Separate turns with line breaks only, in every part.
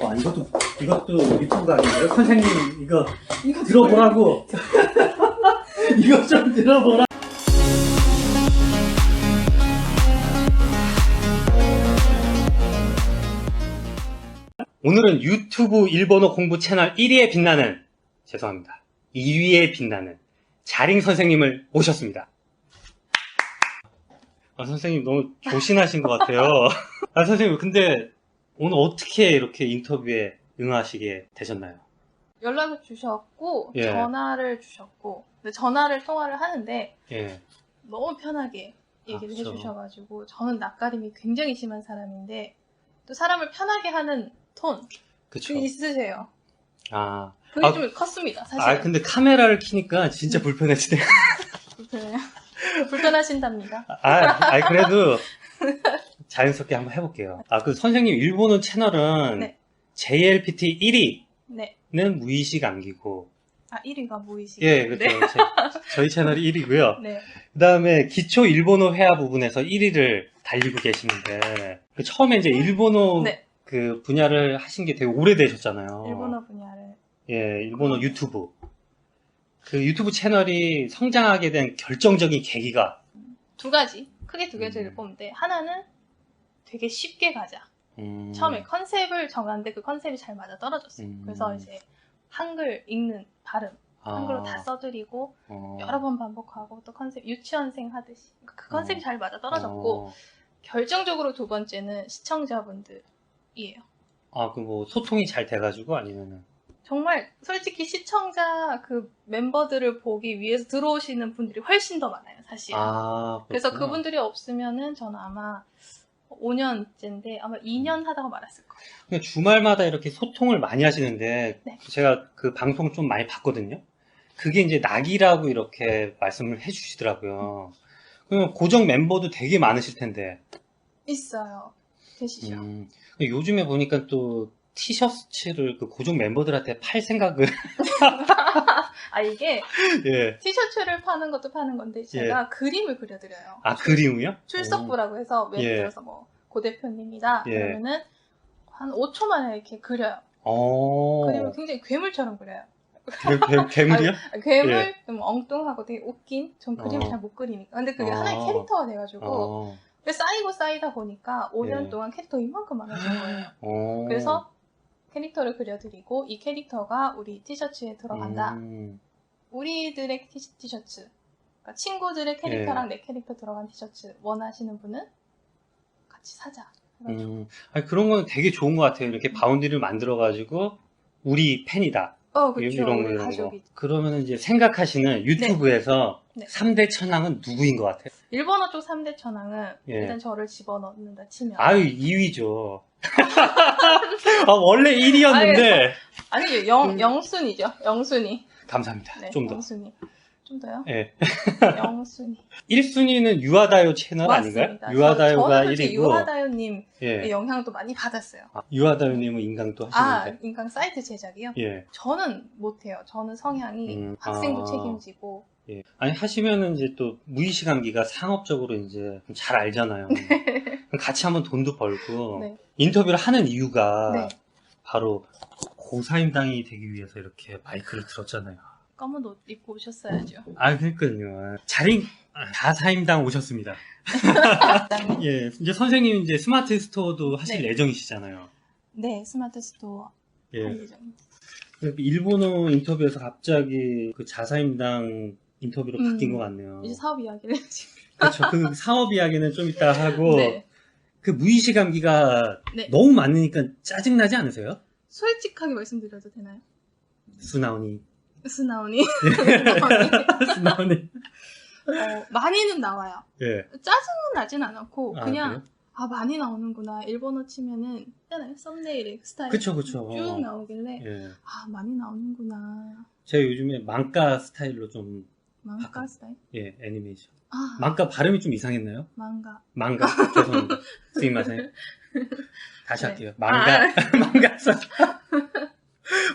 와, 이것도, 이것도 유튜브가 아니에요? 선생님, 이거 들어보라고. 이거 좀 들어보라. 오늘은 유튜브 일본어 공부 채널 1위에 빛나는, 죄송합니다. 2위에 빛나는 자링 선생님을 모셨습니다. 아, 선생님 너무 조신하신 것 같아요. 아, 선생님, 근데 오늘 어떻게 이렇게 인터뷰에 응하시게 되셨나요?
연락을 주셨고
예.
전화를 주셨고 근데 전화를 통화를 하는데
예.
너무 편하게 얘기를
아.
해주셔가지고 저는 낯가림이 굉장히 심한 사람인데 또 사람을 편하게 하는 톤
그쵸.
있으세요.
아,
그게
아,
좀 컸습니다 사실.
아, 근데 카메라를 켜니까 진짜 불편해지네.
불편해요. 불편하신답니다.
아, 아, 그래도 자연스럽게 한번 해볼게요. 아, 그 선생님 일본어 채널은
네.
JLPT 1위는
네.
무의식 암기고,
아 1위가 모이시.
예, 그렇죠.
네.
제- 저희 채널이 1위고요.
네.
그 다음에 기초 일본어 회화 부분에서 1위를 달리고 계시는데, 그 처음에 이제 일본어
네.
그 분야를 하신 게 되게 오래되셨잖아요.
일본어 분야를
예, 일본어 유튜브. 그 유튜브 채널이 성장하게 된 결정적인 계기가,
두 가지 크게 두 가지를
음.
뽑는데 하나는 되게 쉽게 가자.
음,
처음에 컨셉을 정하는데 그 컨셉이 잘 맞아 떨어졌어요.
음.
그래서 이제 한글 읽는 발음
아,
한글로 다 써드리고
어,
여러 번 반복하고 또 컨셉 유치원생 하듯이 그 컨셉이
어.
잘 맞아 떨어졌고
어,
결정적으로 두 번째는 시청자분들이에요.
아, 그 뭐 소통이 잘 돼가지고 아니면은,
정말 솔직히 시청자 그 멤버들을 보기 위해서 들어오시는 분들이 훨씬 더 많아요, 사실.
아,
그래서. 그분들이 없으면은 저는 아마 5년째인데 아마 2년 하다가 말았을 거예요.
주말마다 이렇게 소통을 많이 하시는데
네.
제가 그 방송 좀 많이 봤거든요. 그게 이제 낙이라고 이렇게 말씀을 해주시더라고요. 그러면 고정 멤버도 되게 많으실 텐데.
있어요. 되시죠?
음, 요즘에 보니까 또 티셔츠를 그 고정 멤버들한테 팔 생각을
아 이게
예.
티셔츠를 파는 것도 파는 건데 제가 그림을 그려드려요.
아 그림이요?
출석부라고 해서 예를
예.
들어서 뭐 고 대표님이다
예.
그러면은 한 5초 만에 이렇게 그려요.
어.
그림을 굉장히 괴물처럼 그려요.
괴, 괴, 괴물이요?
아, 괴물 좀 엉뚱하고 되게 웃긴 전 그림을
어.
잘못 그리니까 근데 그게
어.
하나의 캐릭터가 돼가지고
어.
쌓이고 쌓이다 보니까 5년
예.
동안 캐릭터 이만큼 많아진 거예요.
어.
그래서 캐릭터를 그려드리고 이 캐릭터가 우리 티셔츠에 들어간다.
음.
우리들의 티- 티셔츠, 그러니까 친구들의 캐릭터랑 내 캐릭터 들어간 티셔츠 원하시는 분은 같이 사자.
음, 아니, 그런 건 되게 좋은 것 같아요. 이렇게 바운드리를 만들어가지고, 우리 팬이다.
어, 그렇죠.
이런 이런 거.
가족이.
그러면 이제 생각하시는 유튜브에서
네.
3대 천왕은 누구인 것 같아요?
일본어 쪽 3대 천왕은
예.
일단 저를 집어넣는다 치면
아유, 2위죠. 아, 원래 1위였는데.
아니 영
음.
영순이죠. 영순이.
감사합니다.
네,
좀 더.
영순이. 좀 더요?
예.
영순이.
1순위는 유아다요 채널 아닌가요?
맞습니다.
유아다요가
저, 저는
1위고.
유하다요님의
예.
영향도 많이 받았어요.
아, 유아다요님은 인강도
아,
하시는데.
인강 사이트 제작이요?
예.
저는 못해요. 저는 성향이
음,
학생도
아.
책임지고
예. 아니, 하시면은 이제 또 무의식 암기가 상업적으로 이제 좀잘 알잖아요. 같이 한번 돈도 벌고.
네.
인터뷰를 하는 이유가
네.
바로 고사임당이 되기 위해서 이렇게 마이크를 들었잖아요.
검은 옷 입고 오셨어야죠.
아, 그러니까요. 자린, 자사임당 오셨습니다. 예, 이제 선생님 이제 스마트 스토어도 하실
네.
예정이시잖아요.
네, 스마트 스토어
예.
할 예정입니다.
일본어 인터뷰에서 갑자기 그 자사임당 인터뷰로
음.
바뀐 것 같네요.
이제 사업 이야기를 지금.
그렇죠. 그 사업 이야기는 좀 이따 하고,
네.
그 무의식 암기가
네.
너무 많으니까 짜증나지 않으세요?
솔직하게 말씀드려도 되나요?
수나오니.
스나오니.
수나오니.
어, 많이는 나와요.
예.
짜증은 나진 않았고
아,
그냥
그래요?
아 많이 나오는구나. 일본어 치면은 있잖아요. 썸네일에 스타일
그쵸, 그쵸.
쭉 나오길래
예.
아 많이 나오는구나.
제가 요즘에 망가 스타일로 좀,
망가. 스타일?
예, 애니메이션.
아
망가 발음이 좀 이상했나요?
망가.
망가. 죄송합니다. 스미마세. 다시
네.
할게요. 망가. 망가 스타일.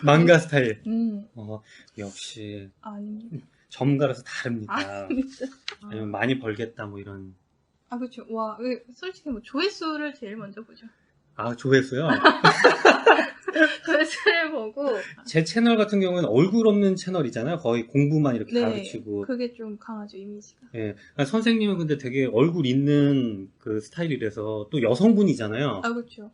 망가 스타일.
음
어, 역시,
아닙니다.
전문가라서 다릅니다.
아닙니다.
아니면 많이 벌겠다, 뭐 이런.
아 그렇죠. 와 그, 솔직히 뭐 조회수를 제일 먼저 보죠.
아, 조회수요? 제 채널 같은 경우는 얼굴 없는 채널이잖아요. 거의 공부만 이렇게
네,
가르치고.
그게 좀 강하죠 이미지가.
예. 그러니까 선생님은 근데 되게 얼굴 있는 그 스타일이라서 또 여성분이잖아요.
아 그렇죠.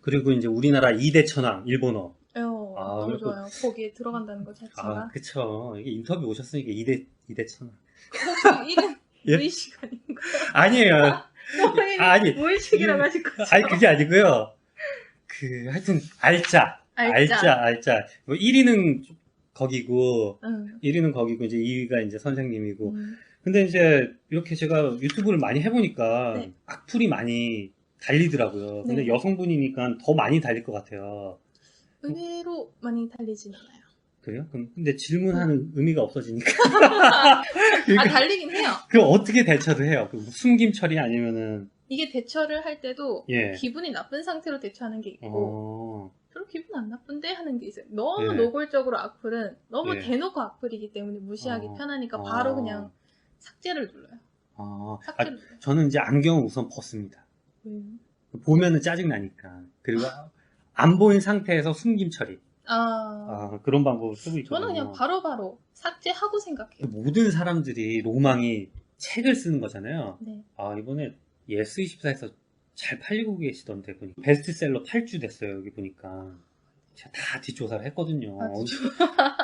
그리고 이제 우리나라 2대 천왕, 일본어.
어,
아,
너무 좋아요. 거기에 들어간다는 것 자체가.
아, 그쵸. 이게 인터뷰 오셨으니까 2대, 2대 천왕.
이름
예?
무의식 아닌가?
아니에요.
본인이
아니,
무의식이라고 하실 거죠?
아니, 그게 아니고요. 그, 하여튼, 알짜.
알짜.
알짜, 알짜. 뭐 1위는 거기고,
응.
1위는 거기고, 이제 2위가 이제 선생님이고.
음.
근데 이제 이렇게 제가 유튜브를 많이 해보니까
네.
악플이 많이 달리더라고요. 근데
네.
여성분이니까 더 많이 달릴 것 같아요.
의외로 많이 달리진 않아요.
그래요? 그럼 근데 질문하는 의미가 없어지니까.
아
그러니까
달리긴 해요.
그 어떻게 대처를 해요? 그 숨김 처리 아니면은
이게 대처를 할 때도
예.
기분이 나쁜 상태로 대처하는 게 있고
어.
별로 기분 안 나쁜데 하는 게 있어요. 너무
예.
노골적으로 악플은 너무
예.
대놓고 악플이기 때문에 무시하기
어.
편하니까 바로
어.
그냥 삭제를 눌러요.
아, 아,
삭제를 눌러요.
저는 이제 안경을 우선 벗습니다.
음.
보면은 짜증 나니까. 그리고 안 보인 상태에서 숨김 처리.
아,
아, 그런 방법을 쓰고 있거든요.
저는 그냥 바로바로 삭제하고 생각해요.
모든 사람들이 로망이 책을 쓰는 거잖아요.
네.
아, 이번에 예스24에서 잘 팔리고 계시던데, 보니까. 베스트셀러 8주 됐어요, 여기 보니까. 제가 다 뒷조사를 했거든요.
아, 진짜.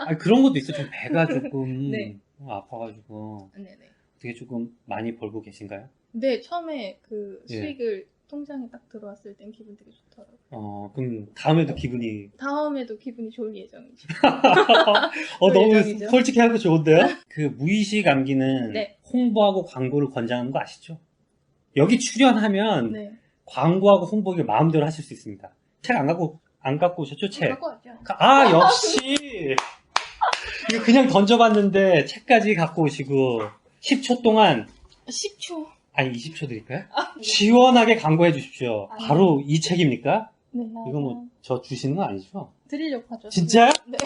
아, 그런 것도 있어요. 좀 배가 조금
네.
어, 아파가지고.
네네.
어떻게 조금 많이 벌고 계신가요?
네, 처음에 그
예.
수익을 통장에 딱 들어왔을 땐 기분 되게 좋더라고요.
어, 그럼 다음에도 기분이,
다음에도 기분이 좋을 예정이죠.
어, 너무
예정이죠.
솔직하고 좋은데요? 그 무의식 암기는
네.
홍보하고 광고를 권장하는 거 아시죠? 여기 출연하면
네.
광고하고 홍보를 마음대로 하실 수 있습니다. 책 안 갖고, 안 갖고 오셨죠, 책?
갖고 왔죠.
아, 역시! 이거 그냥 던져봤는데, 책까지 갖고 오시고, 10초 동안,
10초.
아니, 20초 드릴까요?
아, 네.
시원하게 광고해 주십시오.
아니요.
바로 이 책입니까?
네.
이거 뭐, 저 주시는 거 아니죠?
드리려고 하죠.
진짜요?
네.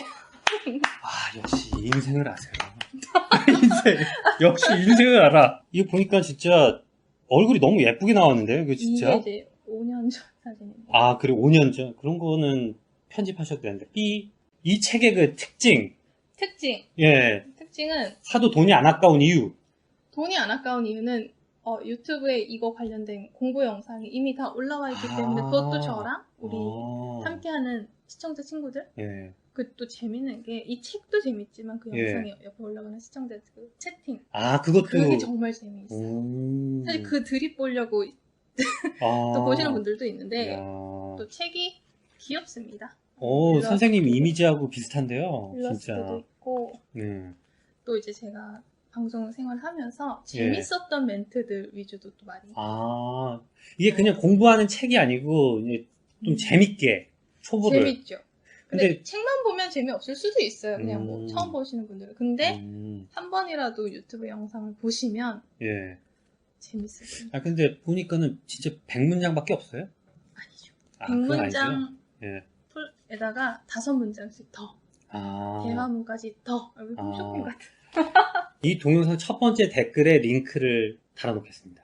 아, 역시 인생을 아세요. 인생, 역시 인생을 알아. 이거 보니까 진짜, 얼굴이 너무 예쁘게 나왔는데요, 이거 진짜?
이게 이제 5년 전 사진입니다.
아, 그리고 5년 전. 그런 거는 편집하셔도 되는데. 이, 이 책의 그 특징.
특징.
예.
특징은
사도 돈이 안 아까운 이유.
돈이 안 아까운 이유는 어, 유튜브에 이거 관련된 공부 영상이 이미 다 올라와 있기 때문에
아.
그것도 저랑 우리
아,
함께하는 시청자 친구들
예.
그또 재밌는 게 이 책도 재밌지만 그
예.
영상에 옆에 올라가는 시청자 그 채팅
아, 그것도.
그게 정말 재미있어요.
음.
사실 그 드립 보려고
아.
또 보시는 분들도 있는데
야.
또 책이 귀엽습니다.
오, 선생님 이미지하고 비슷한데요. 진짜.
있고
네.
또 이제 제가 방송 생활하면서
예.
재밌었던 멘트들 위주도 또 많이
아, 이게 그냥 공부하는 책이 아니고, 좀
음.
재밌게, 초보를.
재밌죠. 근데,
근데-
책만 보면 재미없을 수도 있어요. 그냥 뭐
음.
처음 보시는 분들은. 근데
음,
한 번이라도 유튜브 영상을 보시면
예.
재밌어요.
아, 근데 보니까는 진짜 100문장밖에 없어요?
아니죠.
아, 그건 아니죠?
100문장
예.
풀에다가 다섯 문장씩 더
아.
대화문까지 더 여기
아.
홈쇼핑 같은
이 동영상 첫 번째 댓글에 링크를 달아놓겠습니다.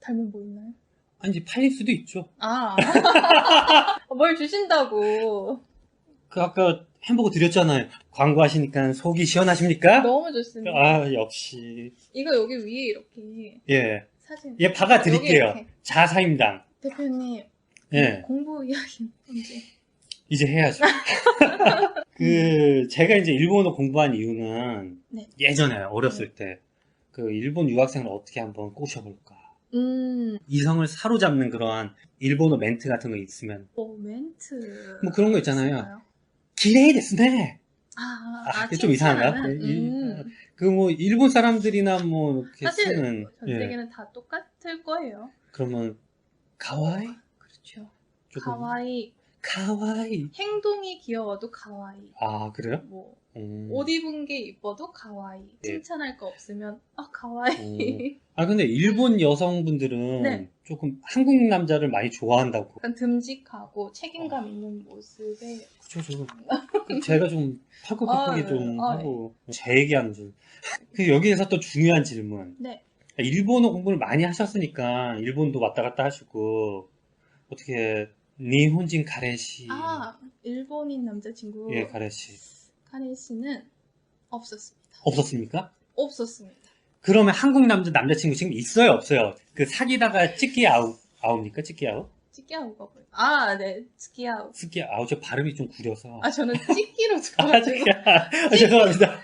닮은 뭐 있나요?
아니, 이제 팔릴 수도 있죠.
아. 뭘 주신다고.
그 아까 햄버거 드렸잖아요. 광고하시니까 속이 시원하십니까?
너무 좋습니다.
아, 역시.
이거 여기 위에 이렇게
예.
사진.
예, 박아
여기
드릴게요.
이렇게.
자사임당.
대표님
예.
공부 이야기 언제?
이제 해야죠. 그, 제가 이제 일본어 공부한 이유는
네.
예전에 어렸을 때 그 일본 유학생을 어떻게 한번 꼬셔볼까.
음,
이성을 사로잡는 그러한 일본어 멘트 같은 거 있으면
뭐 멘트.
뭐 그런 거 있잖아요. 기레이 데스네.
아,
아,
아,
그게 좀 이상한가요?
칭찬하는?
이-
음.
그 뭐 일본 사람들이나 뭐 이렇게
사실
쓰는
전
예.
세계는 다 똑같을 거예요.
그러면 가와이
그렇죠.
조금
가와이
가와이
행동이 귀여워도 가와이.
아 그래요?
뭐
음.
옷 입은 게 이뻐도 가와이.
예.
칭찬할 거 없으면 아 가와이.
아 근데 일본 여성분들은
네.
조금 한국 남자를 많이 좋아한다고
약간 듬직하고 책임감 있는 모습에
그쵸 저 제가 좀 펄컥펄컥이
아,
좀
아,
하고 제 얘기하는 줄. 그 여기에서 또 중요한 질문.
네.
일본어 공부를 많이 하셨으니까 일본도 왔다 갔다 하시고 어떻게 니혼진 가레시.
아, 일본인 남자친구.
예, 가레시.
카레 씨는 없었습니다.
없었습니까?
없었습니다.
그러면 한국 남자 남자친구 지금 있어요, 없어요? 그 사귀다가 찍기 아웃 아웃입니까? 찍기 아웃?
찌끼 아우가 뭐예요? 아, 네, 찌끼 아우.
찍기 아웃 저 발음이 좀 구려서.
아, 저는 찌끼로
아,
들어가지고.
찍기 아, 죄송합니다.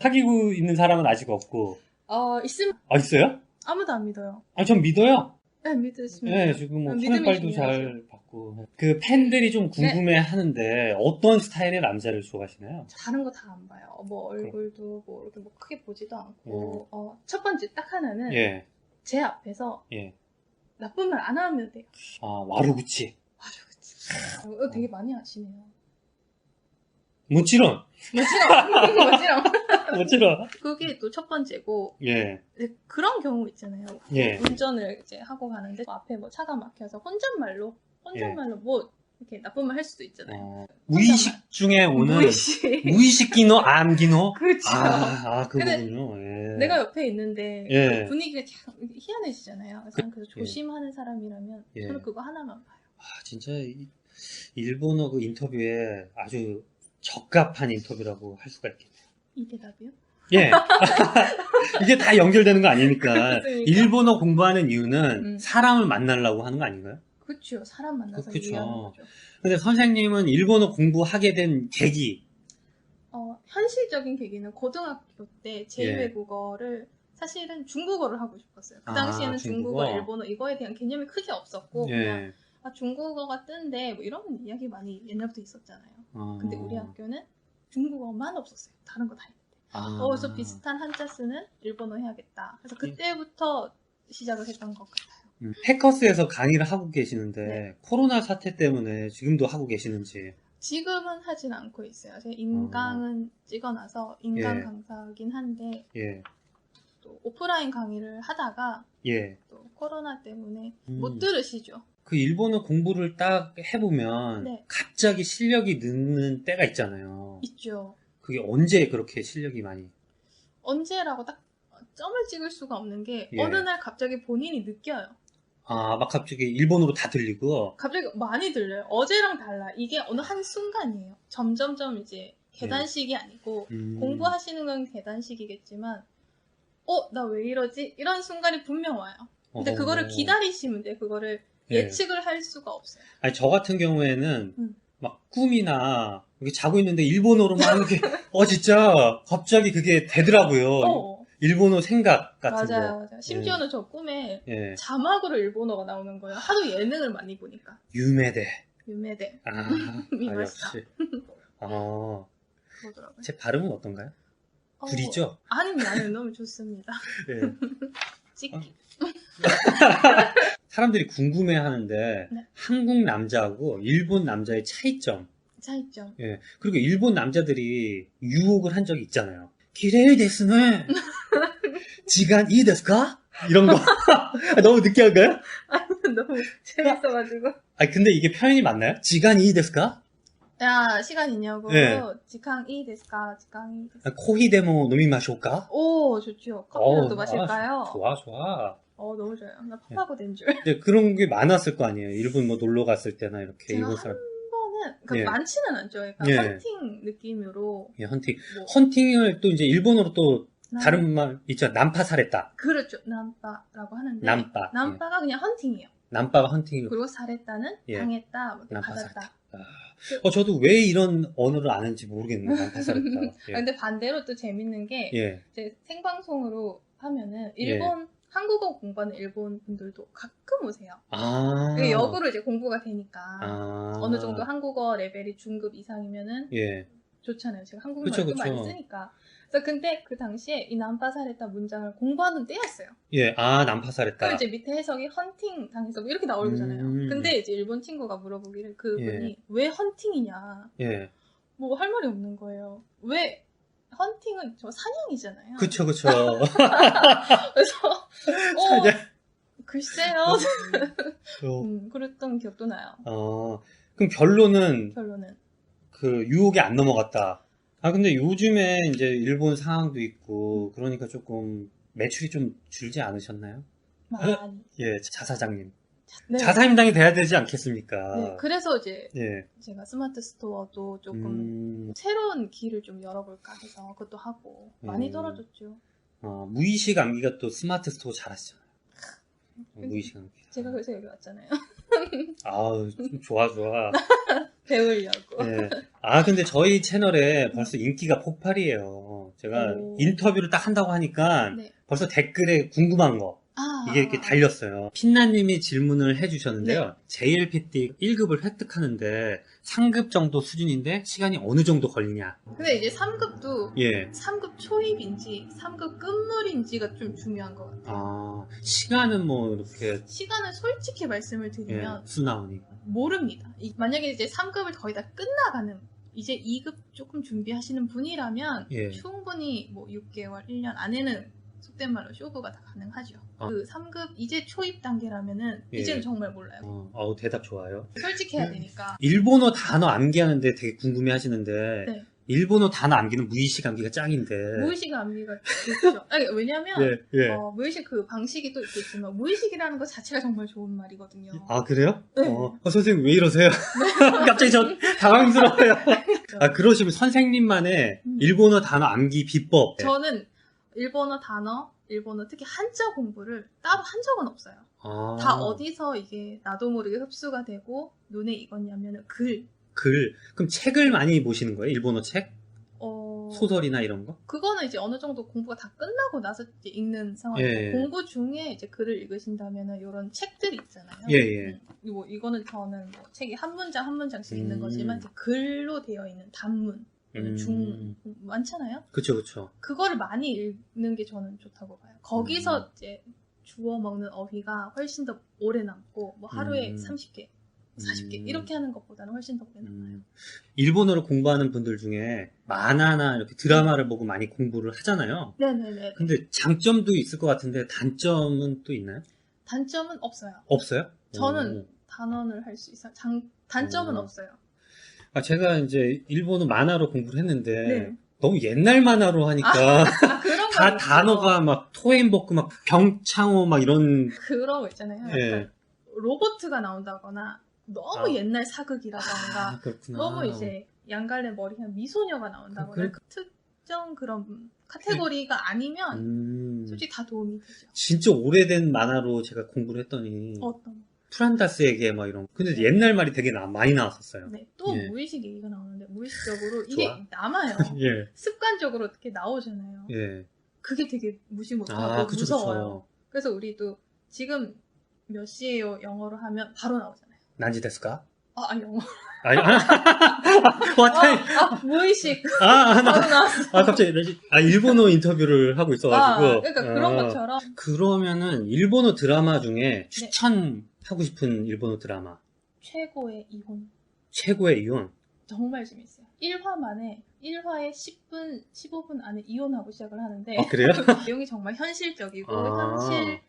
사귀고 있는 사람은 아직 없고.
어, 있으면
아, 있어요?
아무도 안 믿어요.
아, 전 믿어요.
네, 믿으십니다.
네, 지금 뭐
아, 중요하죠.
잘 받고. 그 팬들이 좀 궁금해 하는데 어떤 스타일의 남자를 좋아하시나요?
다른 거 다 안 봐요. 뭐 얼굴도 뭐 이렇게 뭐 크게 보지도
음.
않고 어, 첫 번째 딱 하나는
예,
제 앞에서
예.
나쁜 말 안 하면 돼요.
아,
그치. 어, 되게 많이 아시네요.
모찌런.
뭐지롱, 뭐지롱.
모찌런.
그게 또 첫 번째고
예,
그런 경우 있잖아요.
예.
운전을 이제 하고 가는데 뭐 앞에 뭐 차가 막혀서 혼잣말로 혼잣말로 뭐 이렇게 나쁜 말 할 수도 있잖아요.
예. 어, 무의식 중에 오는
무의식.
무의식 기노, 암 기노.
그렇죠.
아, 아, 그거군요. 예.
내가 옆에 있는데
예.
그 분위기가 참 희한해지잖아요. 그래서 저는 그래서 조심하는 사람이라면
예.
저는 그거 하나만 봐요.
아, 진짜 이- 일본어 그 인터뷰에 아주 적합한 인터뷰라고 할 수가 있겠네요.
이 대답이요?
예. 이게 다 연결되는 거 아닙니까?
맞습니다.
일본어 공부하는 이유는
음.
사람을 만나려고 하는 거 아닌가요?
그렇죠. 사람 만나서
그쵸.
이해하는 거죠.
근데 선생님은 일본어 공부하게 된 계기,
어, 현실적인 계기는 고등학교 때
예.
제2외국어를 사실은 중국어를 하고 싶었어요. 그
아,
당시에는
중국어?
중국어, 일본어 이거에 대한 개념이 크게 없었고 그냥
예.
아, 중국어가 뜬데 뭐 이런 이야기 많이 옛날부터 있었잖아요.
어.
근데 우리 학교는 중국어만 없었어요. 다른 거다 했는데.
아.
어, 그래서 비슷한 한자 쓰는 일본어 해야겠다. 그래서 그때부터 시작을 했던 것 같아요.
음, 해커스에서 강의를 하고 계시는데
네.
코로나 사태 때문에 지금도 하고 계시는지.
지금은 하진 않고 있어요. 제가 인강은 찍어놔서 인강
예.
강사긴 한데
예.
또 오프라인 강의를 하다가
예.
또 코로나 때문에
음.
못 들으시죠.
그 일본어 공부를 딱 해보면
네.
갑자기 실력이 느는 때가 있잖아요.
있죠.
그게 언제 그렇게 실력이 많이?
언제라고 딱 점을 찍을 수가 없는 게
예.
어느 날 갑자기 본인이 느껴요.
아, 막 갑자기 일본어로 다 들리고.
갑자기 많이 들려요. 어제랑 달라. 이게 어느 한 순간이에요. 점점점 이제 계단식이 아니고
음.
공부하시는 건 계단식이겠지만 어, 나 왜 이러지? 이런 순간이 분명 와요. 근데
어.
그거를 기다리시면 돼요. 그거를
예.
예측을 할 수가 없어요.
아니, 저 같은 경우에는
음.
막 꿈이나 이렇게 자고 있는데 일본어로 막 이렇게, 어, 진짜 갑자기 그게 되더라고요.
어,
일본어 생각 같은
맞아요,
거.
맞아요. 심지어는 저 꿈에
예.
자막으로 일본어가 나오는 거예요. 하도 예능을 많이 보니까.
유메데.
유메데
아, 아. 역시. 아,
그러더라고요.
제 발음은 어떤가요?
어,
구리죠?
아닙니다. 아니, 너무 좋습니다.
예.
찍기.
사람들이 궁금해 하는데,
네.
한국 남자하고 일본 남자의 차이점.
차이점.
예. 그리고 일본 남자들이 유혹을 한 적이 있잖아요. 기레이 데스네. 지간 이 데스까? 이런 거. 너무 느끼한가요?
너무 재밌어가지고.
아 근데 이게 표현이 맞나요? 지간 이 데스까?
야, 시간 있냐고.
네.
지강 이 데스까? 지강 이 데스까?
아, 코히 데모 노미 마쇼까?
오, 좋죠. 커피라도 마실까요?
아, 좋아, 좋아.
어, 너무 좋아요. 나 파파고 된 줄.
근데 그런 게 많았을 거 아니에요. 일본 뭐 놀러 갔을 때나 이렇게 일본 사람.
한 번은, 그러니까
예.
많지는 않죠. 그러니까
예.
헌팅 느낌으로.
예, 헌팅.
뭐,
헌팅을 또 이제 일본어로 또
남-
다른 말 있죠. 남파살했다.
그렇죠. 남빠라고 하는데.
남빠. 예.
남빠가 그냥 헌팅이에요.
남빠가 헌팅이고.
그리고 살했다는
예.
당했다, 뭐. 받았다.
아, 어, 저도 왜 이런 언어를 아는지 모르겠네요. 남파살했다.
아, 근데 반대로 또 재밌는 게
예.
이제 생방송으로 하면은
예.
일본 한국어 공부하는 일본 분들도 가끔 오세요.
아.
그게 역으로 이제 공부가 되니까
아.
어느 정도 한국어 레벨이 중급 이상이면은
예.
좋잖아요. 제가 한국말도. 많이 쓰니까. 그래서 근데 그 당시에 이 남파살했다 문장을 공부하는 때였어요.
예. 아, 남파살했다.
그럼 이제 밑에 해석이 헌팅 당해서 뭐 이렇게 나오는 거잖아요.
음.
근데 이제 일본 친구가 물어보기를 그분이
예.
왜 헌팅이냐.
예.
뭐 할 말이 없는 거예요. 왜 헌팅은 저 사냥이잖아요.
그쵸, 그쵸.
그래서 어,
사냥.
글쎄요.
어,
음, 그랬던 기억도 나요.
어, 그럼 결론은
결론은.
그 유혹에 안 넘어갔다. 아, 근데 요즘에 이제 일본 상황도 있고, 그러니까 조금 매출이 좀 줄지 않으셨나요?
많이.
예, 자 사장님.
네.
자사임당이 돼야 되지 않겠습니까?
네, 그래서 이제
예.
제가 스마트 스토어도 조금
음,
새로운 길을 좀 열어볼까 해서 그것도 하고 많이
음.
떨어졌죠.
어, 무의식 암기가 또 스마트 스토어 잘하시잖아요. 어, 무의식 암기.
제가 그래서 여기 왔잖아요.
아우, 좀 좋아, 좋아.
배우려고.
예. 아, 근데 저희 채널에 벌써 인기가 폭발이에요. 제가
오.
인터뷰를 딱 한다고 하니까
네.
벌써 댓글에 궁금한 거,
아,
이게 이렇게 달렸어요. 핀나님이 질문을 해주셨는데요. JLPT 1급을 획득하는데 상급 정도 수준인데 시간이 어느 정도 걸리냐.
근데 이제 3급도
예.
3급 초입인지 3급 끝물인지가 좀 중요한 것 같아요.
아, 시간은 뭐 이렇게
시간은 솔직히 말씀을
예,
드리면
수나오니.
모릅니다. 이- 만약에 이제 3급을 거의 다 끝나가는 이제 2급 조금 준비하시는 분이라면
예.
충분히 뭐 6개월, 1년 안에는 속된 말로 쇼부가 다 가능하죠.
아.
그 3급 이제 초입 단계라면은
예.
이제는 정말 몰라요.
어, 어우, 대답 좋아요.
솔직해야
음.
되니까.
일본어 단어 암기하는데 되게 궁금해 하시는데,
네.
일본어 단어 암기는 무의식 암기가 짱인데.
무의식 암기가 좋죠. 아니, 왜냐면
예, 예.
어, 무의식 그 방식이 또 있겠지만 무의식이라는 것 자체가 정말 좋은 말이거든요.
아, 그래요?
네.
어, 어, 선생님 왜 이러세요? 갑자기 저 당황스러워요. 아, 그러시면 선생님만의
음.
일본어 단어 암기 비법.
저는 일본어 단어, 일본어 특히 한자 공부를 따로 한 적은 없어요.
아,
다 어디서 이게 나도 모르게 흡수가 되고 눈에 익었냐면은 글.
글. 그럼 책을 많이 보시는 거예요? 일본어 책?
어,
소설이나 이런 거?
그거는 이제 어느 정도 공부가 다 끝나고 나서 이제 읽는 상황이고
예, 예.
공부 중에 이제 글을 읽으신다면은 이런 책들이 있잖아요.
예, 예.
음, 뭐 이거는 저는 뭐 책이 한 문장 한 문장씩 있는
음.
거지만 이제 글로 되어 있는 단문,
음.
중 많잖아요.
그쵸, 그쵸.
그거를 많이 읽는 게 저는 좋다고 봐요. 거기서
음.
이제 주워 먹는 어휘가 훨씬 더 오래 남고 뭐 하루에
음.
30개, 40개
음.
이렇게 하는 것보다는 훨씬 더 오래 남아요.
음. 일본어를 공부하는 분들 중에 만화나 이렇게 드라마를 보고 많이 공부를 하잖아요.
네 네 네.
근데 장점도 있을 것 같은데 단점은 또 있나요?
단점은 없어요.
없어요?
저는
오.
단언을 할 수 있어요. 장, 단점은
오.
없어요.
아, 제가 이제 일본어 만화로 공부를 했는데
네.
너무 옛날 만화로 하니까
아, 그런 거
다
있어요.
단어가 막 토엔버크 막 병창호 막 이런
그런 거 있잖아요.
예.
약간 로보트가 나온다거나 너무
아.
옛날 사극이라던가
아, 그렇구나.
너무 이제 양갈래 머리한 미소녀가 나온다거나
그-
그 특정 그런 카테고리가 아니면
음,
솔직히 다 도움이 되죠.
진짜 오래된 만화로 제가 공부를 했더니
어떤?
프란다스에게 막 이런 근데 옛날 말이 되게 나- 많이 나왔었어요.
네. 또
예.
무의식 얘기가 나오는데 무의식적으로 이게
좋아.
남아요.
예,
습관적으로 어떻게 나오잖아요.
예.
그게 되게 무시 못하고
아, 그쵸,
무서워요.
그쵸.
그래서 우리도 지금 몇 시에요 영어로 하면 바로 나오잖아요.
난지 됐을까?
아, 아 영어.
아니, 아, 왔다.
아, 무의식.
아, 아, 나. 아, 갑자기, 나- 아, 일본어 인터뷰를 하고
아,
있어가지고.
그러니까 그런
아,
것처럼
그러면은, 일본어 드라마
네.
중에 추천 하고 싶은 일본어 드라마.
최고의 이혼.
최고의 이혼.
정말 재밌어요. 1화 만에 1화에 10분, 15분 안에 이혼하고 시작을 하는데
아, 그래요?
내용이 정말 현실적이고
아.
현실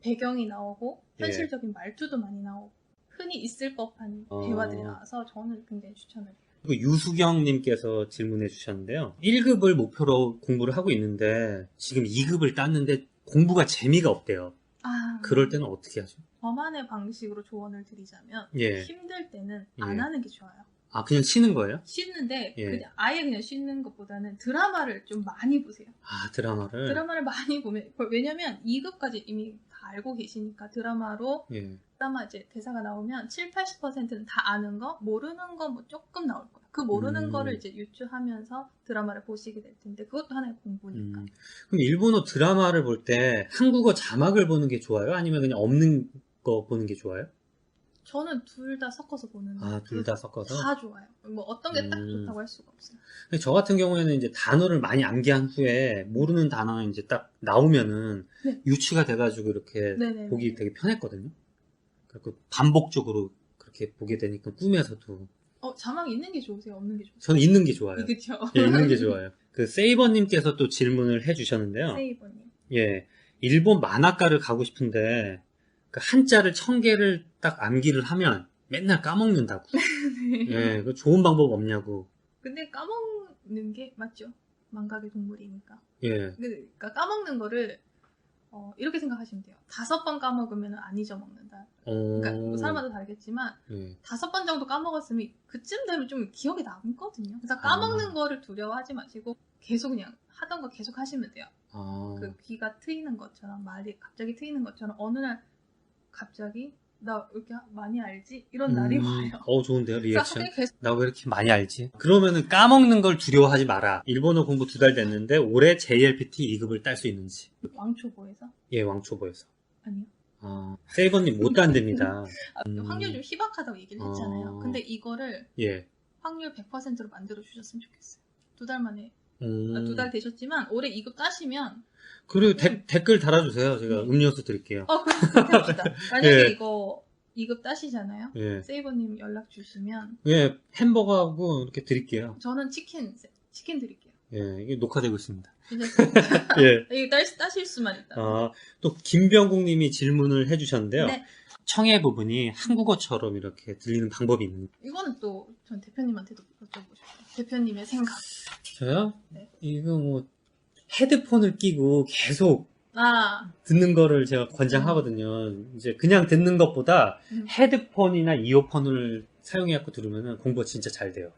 배경이 나오고
예.
현실적인 말투도 많이 나오고 흔히 있을 법한
어.
대화들이 나와서 저는 굉장히 추천을 해요.
그리고 유수경님께서 질문해 주셨는데요. 1급을 목표로 공부를 하고 있는데, 지금 2급을 땄는데, 공부가 재미가 없대요.
아,
그럴 때는 어떻게 하죠?
저만의 방식으로 조언을 드리자면
예.
힘들 때는 안
예.
하는 게 좋아요.
아, 그냥 쉬는 거예요?
쉬는데
예.
그냥 아예 그냥 쉬는 것보다는 드라마를 좀 많이 보세요.
아, 드라마를?
드라마를 많이 보면 왜냐면 2급까지 이미 다 알고 계시니까 드라마로
예.
드라마 이제 대사가 나오면 7, 80%는 다 아는 거, 모르는 거 뭐 조금 나올 거야. 그 모르는
음.
거를 이제 유추하면서 드라마를 보시게 될 텐데 그것도 하나의 공부니까.
음. 그럼 일본어 드라마를 볼 때 한국어 자막을 보는 게 좋아요? 아니면 그냥 없는 거 보는 게 좋아요?
저는 둘 다 섞어서 보는데
아, 둘 다 섞어서?
다 좋아요. 뭐 어떤 게딱
음.
좋다고 할 수가 없어요.
저 같은 경우에는 이제 단어를 많이 암기한 후에 모르는 단어가 이제 딱 나오면은
네.
유추가 돼가지고 이렇게
네네.
보기 되게 편했거든요. 그리고 반복적으로 그렇게 보게 되니까 꿈에서도
어 자막 있는 게 좋으세요? 없는 게 좋으세요?
저는 있는 게 좋아요.
그쵸?
예, 있는 게 좋아요. 그 세이버님께서 또 질문을 해주셨는데요.
세이버님.
예, 일본 만화가를 가고 싶은데 그 한자를 천 개를 딱 암기를 하면 맨날 까먹는다고. 예, 그 좋은 방법 없냐고.
근데 까먹는 게 맞죠? 망각의 동물이니까.
예,
그러니까 까먹는 거를 어, 이렇게 생각하시면 돼요. 다섯 번 까먹으면 안 잊어먹는다.
어...
그러니까 뭐 사람마다 다르겠지만
예.
다섯 번 정도 까먹었으면 그쯤 되면 좀 기억에 남거든요. 그래서 까먹는
아.
거를 두려워하지 마시고 계속 그냥 하던 거 계속 하시면 돼요.
아,
그 귀가 트이는 것처럼 말이 갑자기 트이는 것처럼 어느 날 갑자기 나왜 이렇게 많이 알지? 이런 날이
음,
와요.
어, 좋은데요, 리액션. 나 왜 이렇게 많이 알지? 그러면은 까먹는 걸 두려워하지 마라. 일본어 공부 두 달 됐는데 올해 JLPT 2급을 딸 수 있는지.
왕초보에서
예, 왕초보에서.
아니요.
아, 세이버님 못 딴답니다.
아,
음.
확률 좀 희박하다고 얘기를 했잖아요.
어.
근데 이거를
예.
확률 100%로 만들어 주셨으면 좋겠어요. 두 달 만에
음.
두달 되셨지만 올해 2급 따시면
그리고 데- 댓글 달아주세요. 제가 음료수 드릴게요.
어 합시다. 만약에
예.
이거 2급 따시잖아요.
예.
세이버님 연락 주시면
예, 햄버거하고 이렇게 드릴게요.
저는 치킨 치킨 드릴게요.
예, 이게 녹화되고 있습니다.
괜찮습니다.
예.
이거 따, 따실 수만 있다.
아, 또 김병국 님이 질문을 해주셨는데요.
네.
청해 부분이 한국어처럼 이렇게 들리는 방법이 있는
이거는 또 전 대표님한테도 여쭤보고 싶어요. 대표님의 생각.
저요?
네.
이거 뭐 헤드폰을 끼고 계속
아,
듣는 거를 제가 권장하거든요. 이제 그냥 듣는 것보다
음.
헤드폰이나 이어폰을 사용해갖고 들으면 공부가 진짜 잘 돼요.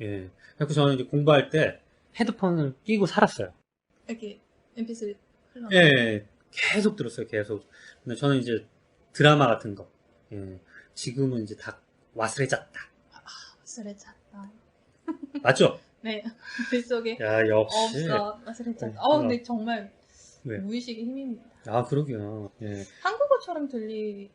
예. 그래서 저는 이제 공부할 때 헤드폰을 끼고 살았어요.
이렇게 MP3 흘러.
예. 계속 들었어요, 계속. 근데 저는 이제 드라마 같은 거. 예. 지금은 이제 다 와스레졌다.
쓰레졌다.
맞죠?
네. 뱃속에
야, 역시.
없어. 쓰레졌다.
네.
어, 근데 정말
왜?
무의식의 힘입니다.
아, 그러게요. 예.
한국어처럼 들리는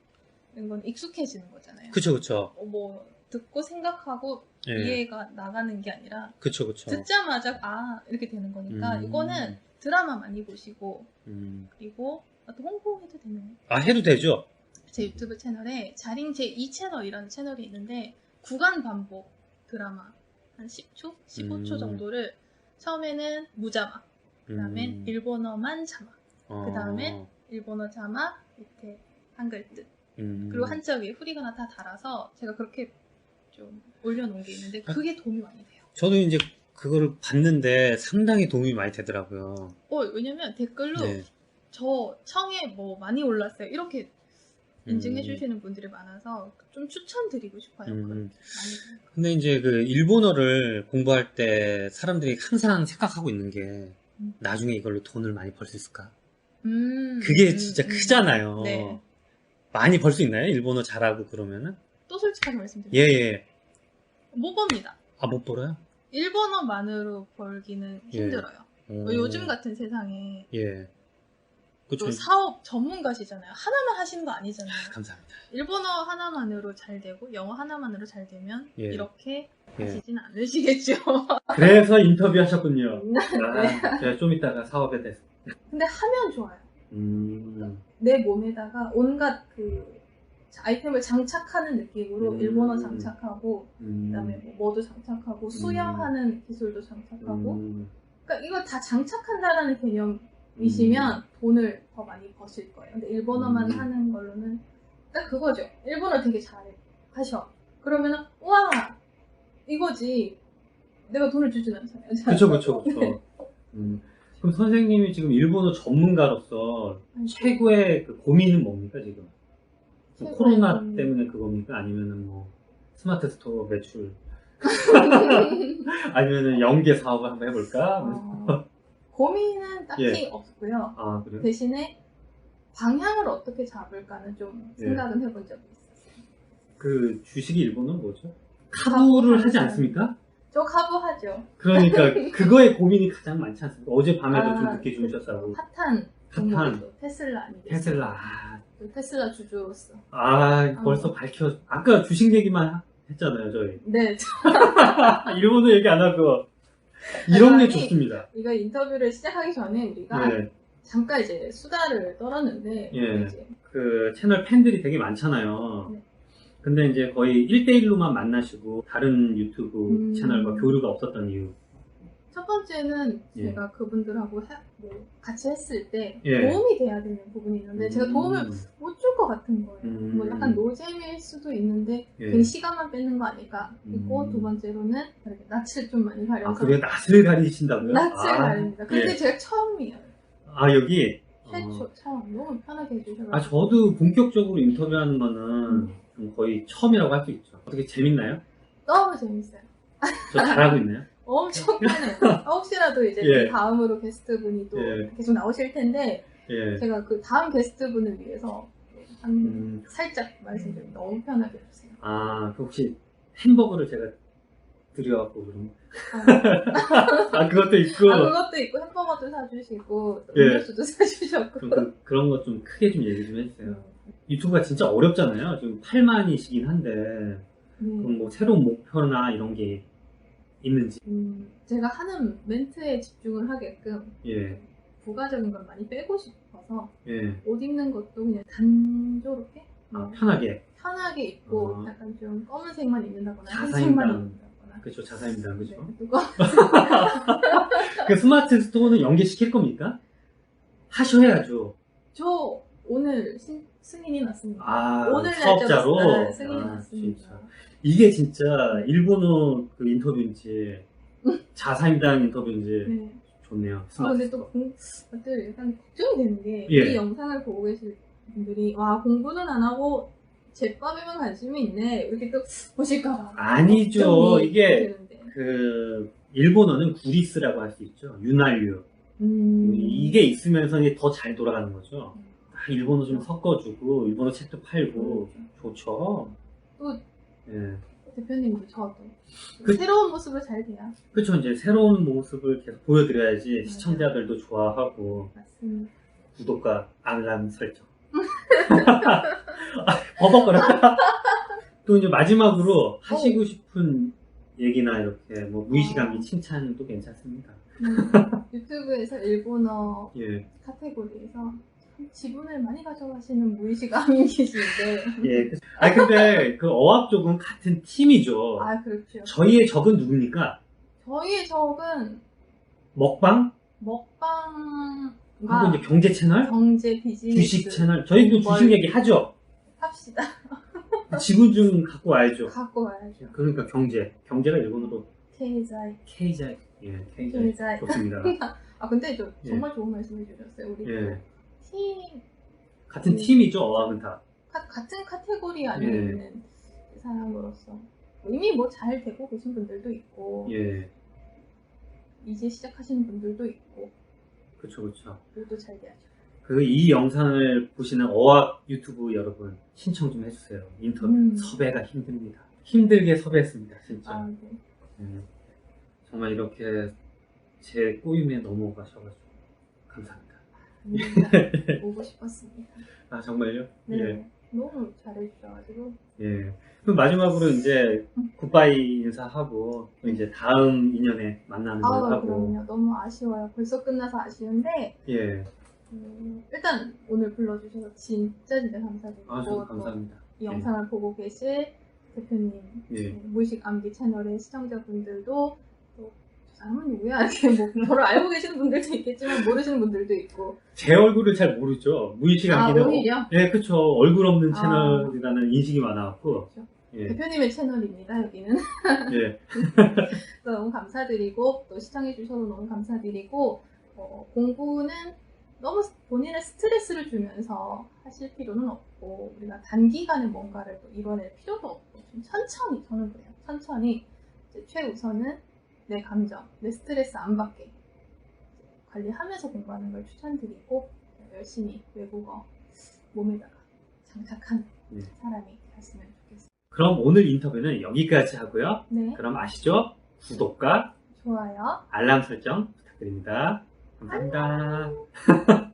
건 익숙해지는 거잖아요.
그쵸, 그쵸.
어, 뭐 듣고 생각하고
예.
이해가 나가는 게 아니라
그쵸, 그쵸.
듣자마자 아 이렇게 되는 거니까
음.
이거는 드라마 많이 보시고
음.
그리고 아, 또 홍보해도 되나요?
아, 해도 되죠?
제 유튜브 채널에 자링 제2 채널 이라는 채널이 있는데 구간 반복 드라마 한 10초, 15초
음.
정도를 처음에는 무자막, 그다음에
음.
일본어만 자막,
어.
그다음에 일본어 자막 밑에 한글 뜻
음.
그리고 한자 위에 후리가나 다 달아서 제가 그렇게 좀 올려놓은 게 있는데 그게 도움이 많이 돼요.
저도 이제 그거를 봤는데 상당히 도움이 많이 되더라고요.
어 왜냐면 댓글로
네.
저 청에 뭐 많이 올랐어요 이렇게 인증해
음.
주시는 분들이 많아서 좀 추천드리고 싶어요.
음. 근데 이제 그 일본어를 공부할 때 사람들이 항상 생각하고 있는 게
음.
나중에 이걸로 돈을 많이 벌 수 있을까?
음,
그게
음,
진짜
음.
크잖아요.
네.
많이 벌 수 있나요? 일본어 잘하고 그러면은?
또 솔직하게 말씀드릴게요.
예, 예.
못 법니다.
아, 못 벌어요?
일본어만으로 벌기는
예.
힘들어요.
어,
뭐 요즘 같은 세상에
예. 그쵸.
또 사업 전문가시잖아요. 하나만 하시는 거 아니잖아요.
감사합니다.
일본어 하나만으로 잘 되고 영어 하나만으로 잘 되면
예.
이렇게
예.
하시진 않으시겠죠.
그래서 인터뷰 하셨군요.
네.
아, 제가 좀 이따가 사업에 대해서.
근데 하면 좋아요.
음.
내 몸에다가 온갖 그 아이템을 장착하는 느낌으로
음.
일본어 장착하고
음.
그다음에 뭐 뭐도 장착하고 수영하는 기술도 장착하고
음.
그러니까 이거 다 장착한다라는 개념 이시면 돈을 더 많이 버실 거예요. 근데 일본어만
음.
하는 걸로는 딱 그거죠. 일본어 되게 잘 하셔. 그러면은 와 이거지. 내가 돈을 주진 않잖아요.
그쵸, 그쵸, 그쵸. 음. 그럼 선생님이 지금 일본어 전문가로서 최고의 그 고민은 뭡니까, 지금? 뭐
최고의
코로나. 때문에 그겁니까? 아니면은 뭐, 스마트 스토어 매출? 아니면은 연계 사업을 한번 해볼까?
어, 고민은 딱히
예.
없고요.
아, 그래요?
대신에 방향을 어떻게 잡을까는 좀
예.
생각은 해본 적이 있었어요.
그 주식이 일본어는 뭐죠? 카부를 하지 않습니까?
저 카부 하죠.
그러니까 그거에 고민이 가장 많지 않습니까? 어제 밤에도
아,
좀 늦게 주무셨다고.
핫한
핫한
종목이죠. 테슬라 아니겠어요?
테슬라. 아,
저 테슬라 주주로서.
아, 벌써
어.
밝혀. 아까 주식 얘기만 했잖아요, 저희.
네,
일본어 얘기 안 하고. 이런 게 좋습니다.
이거 인터뷰를 시작하기 전에 우리가
예.
잠깐 이제 수다를 떨었는데
예.
이제
그 채널 팬들이 되게 많잖아요.
네.
근데 이제 거의 1대1로만 만나시고 다른 유튜브
음.
채널과 교류가 없었던 이유.
첫 번째는
예.
제가 그분들하고 해- 뭐 같이 했을 때
예.
도움이 돼야 되는 부분이 있는데 제가 도움을 못 줄 것 같은 거예요.
음.
뭐 약간 노잼일 수도 있는데
예.
괜히 시간만 뺏는 거 아닐까. 그리고
음.
두 번째로는 이렇게 낯을 좀 많이 가려서
아, 그래 낯을 가리신다고요?
낯을
아,
가립니다. 근데
예.
제가 처음이에요.
아, 여기?
최초 처음 너무 편하게 해주셔서
아 저도 본격적으로 인터뷰하는 거는 좀 거의 처음이라고 할 수 있죠. 어떻게 재밌나요?
너무 재밌어요.
저 잘하고 있나요?
엄청. 아, 혹시라도 이제
예.
그 다음으로 게스트 분이 또
예.
계속 나오실 텐데
예.
제가 그 다음 게스트 분을 위해서 한
음,
살짝 말씀드리면 너무 편하게 해주세요.
아, 그 혹시 햄버거를 제가 드려갖고 그럼.
아,
아, 그것도 있고.
아, 그것도 있고 햄버거도 사주시고 또
예.
음료수도 사주셨고
좀 그, 그런 거좀 크게 좀 얘기 좀 해주세요.
음,
유튜브가 진짜 어렵잖아요. 지금 8만이시긴 한데.
네.
그럼 뭐 새로운 목표나 이런 게 있는지.
음, 제가 하는 멘트에 집중을 하게끔
예,
부가적인 건 많이 빼고 싶어서
예.
옷 입는 것도 그냥 단조롭게
아,
뭐
편하게.
편하게 입고
어.
약간 좀 검은색만 입는다거나
자사입니다.
흰색만 입는다거나
그렇죠. 자사입니다. 그죠?
네, 그거
그 스마트 스토어는 연계시킬 겁니까? 하셔야죠.
저 오늘 신- 승인이 났습니다.
아,
오늘
사업자로?
날짜로 네, 승인이
아,
났습니다.
진짜. 이게 진짜 일본어 그 인터뷰인지 자사임당 인터뷰인지
네.
좋네요.
아, 근데 또. 공, 또 약간 걱정이 되는 게,
예.
이 영상을 보고 계실 분들이, 와, 공부는 안 하고, 제밥에만 관심이 있네. 이렇게 또 보실까봐.
아니죠. 이게
되는데.
그 일본어는 구리스라고 할 수 있죠. 윤활유.
음,
이게 있으면서 더 잘 돌아가는 거죠. 아, 일본어 좀 섞어주고 일본어 책도 팔고 좋죠.
또
예.
대표님도 저도
그-
새로운 모습을 잘 돼야
그렇죠. 이제 새로운 모습을 계속 보여드려야지
맞아요.
시청자들도 좋아하고
맞습니다.
구독과 알람 설정. 아, 버벅거렸다. 또 이제 마지막으로 하시고 싶은 얘기나 이렇게 뭐
어.
칭찬도 괜찮습니다.
음, 유튜브에서 일본어
예.
카테고리에서 참 지분을 많이 가져가시는 무의식함이 계시는데
예. 그- 아 근데 그 어학 쪽은 같은 팀이죠.
아 그렇죠.
저희의 적은 누굽니까?
저희의 적은
먹방
먹방과
하고 이제 경제 채널,
경제 비즈니스
주식 채널. 저희도
뭘-
주식 얘기 하죠.
합시다.
지분 좀 갖고 와야죠.
갖고 와야죠.
그러니까 경제, 경제가 일본어로
케이자이.
케이자이. 예, 케이자이. 좋습니다.
아 근데 저
예.
정말 좋은 말씀 해 주셨어요. 우리
예.
팀
같은 팀이죠, 어학은 다.
카- 같은 카테고리 안에
예.
있는 사람으로서 이미 뭐 잘 되고 계신 분들도 있고
예,
이제 시작하시는 분들도 있고
그쵸, 그쵸.
모두 잘 돼야죠.
그 이 영상을 보시는 어학 유튜브 여러분 신청 좀 해주세요. 인터뷰
음.
섭외가 힘듭니다. 힘들게 섭외했습니다, 진짜.
아, 네.
예. 정말 이렇게 제 꼬임에 넘어가셔가지고
감사합니다. 오고 싶었습니다.
아 정말요?
네.
예.
너무 잘해주셔가지고
예. 그럼 마지막으로 이제
음.
굿바이 인사하고 또 이제 다음 인연에 만나는 걸
아
하고
그럼요. 너무 아쉬워요. 벌써 끝나서 아쉬운데
예.
음, 일단 오늘 불러주셔서 진짜 진짜 감사드리고
아 저도
또
감사합니다.
이 영상을 보고 계실 대표님
예.
네, 무의식 암기 채널의 시청자분들도 또 저 사람은 누구야 이렇게 뭐 저를 알고 계시는 분들도 있겠지만 모르시는 분들도 있고
제 얼굴을 잘 모르죠. 무의식
아
안기는
오히려
예, 그쵸. 얼굴 없는
아.
채널이라는 인식이 많아갖고
그렇죠.
예.
대표님의 채널입니다 여기는
예.
너무 감사드리고 또 시청해 주셔서 너무 감사드리고 어, 공부는 너무 본인의 스트레스를 주면서 하실 필요는 없고 우리가 단기간에 뭔가를 또 이뤄낼 필요도 없고 좀 천천히 저는 그래요 천천히 이제 최우선은 내 감정 내 스트레스 안 받게 관리하면서 공부하는 걸 추천드리고 열심히 외국어 몸에다가 장착한
네.
사람이 됐으면 좋겠습니다
그럼 오늘 인터뷰는 여기까지 하고요.
네
그럼 아시죠? 구독과
좋아요
알람 설정 부탁드립니다. 감사합니다.